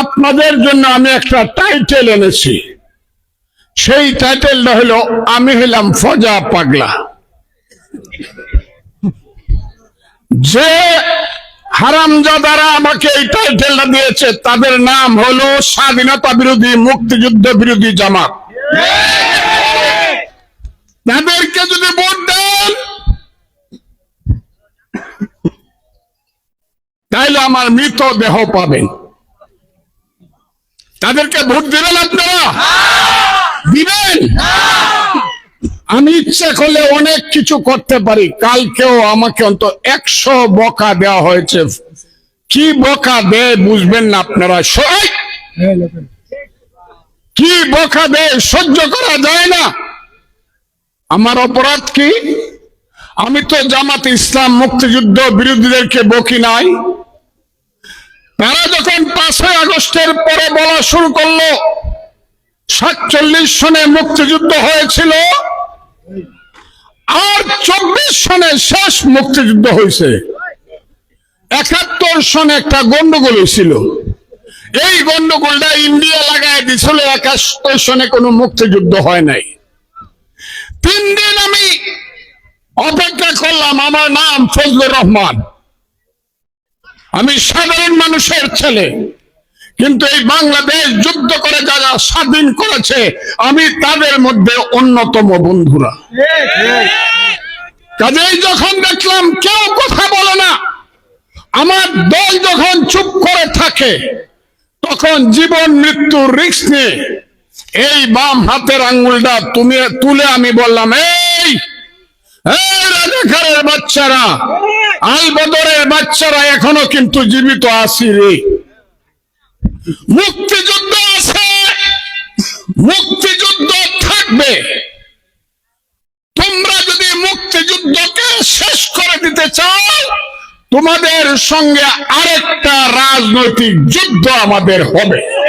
আপনাদের জন্য আমি একটা টাইটেল এনেছি। সেই টাইটেলটা হলো, আমি হইলাম ফজা পাগলা। যে হারামজাদারা আমাকে এই টাইটেলটা দিয়েছে, তাদের নাম হলো স্বাধীনতা বিরোধী, মুক্তিযুদ্ধ বিরোধী জামাত। তাদেরকে যদি ভোট দেন, তাইলে আমার মৃত দেহ পাবেন। তাদেরকে ভোট দিবেন আপনারা? দিবেন? আমি ইচ্ছা করলে অনেক কিছু করতে পারি। কালকেও আমাকে অন্ত একশো বকা দেওয়া হয়েছে। কি বকা দেয় বুঝবেন না আপনারা। সবাই কি বকা দেয় সহ্য করা যায় না। আমার অপরাধ কি? আমি তো জামাত ইসলাম মুক্তিযুদ্ধ বিরোধীদেরকে বকি নাই। তারা যখন পাঁচই বলা শুরু করল। সাতচল্লিশ সনে মুক্তিযুদ্ধ হয়েছিল। আর চব্বিশ সনে শেষ মুক্তিযুদ্ধ হয়েছে। একাত্তর সনে একটা গন্ডগোল হয়েছিল। এই গন্ডগোলটা ইন্ডিয়া লাগায় দিছিল, একাত্তর সনে কোনো মুক্তিযুদ্ধ হয় নাই। তিন দিন আমি অপেক্ষা করলাম, আমার নাম ফজলুর রহমান। আমি সাধারণ মানুষের ছেলে। কিন্তু এই বাংলাদেশ যুদ্ধ করে যারা স্বাধীন করেছে, আমি তাদের মধ্যে অন্যতম বন্ধুরা। কাজেই যখন দেখলাম কেউ কথা বলে না, আমার দল যখন চুপ করে থাকে, তখন জীবন মৃত্যুর রিস্ক নিয়ে এই বাম হাতের আঙ্গুলটা তুমি, তুলে আমি বললাম, এই রাজাকারের বাচ্চারা আল বদরের বাচ্চারা এখনও কিন্তু জীবিত আছি রে। মুক্তিযুদ্ধ আছে। মুক্তিযুদ্ধ থাকবে। তোমরা যদি মুক্তিযুদ্ধকে শেষ করে দিতে চাও, তোমাদের সঙ্গে আরেকটা রাজনৈতিক যুদ্ধ আমাদের হবে।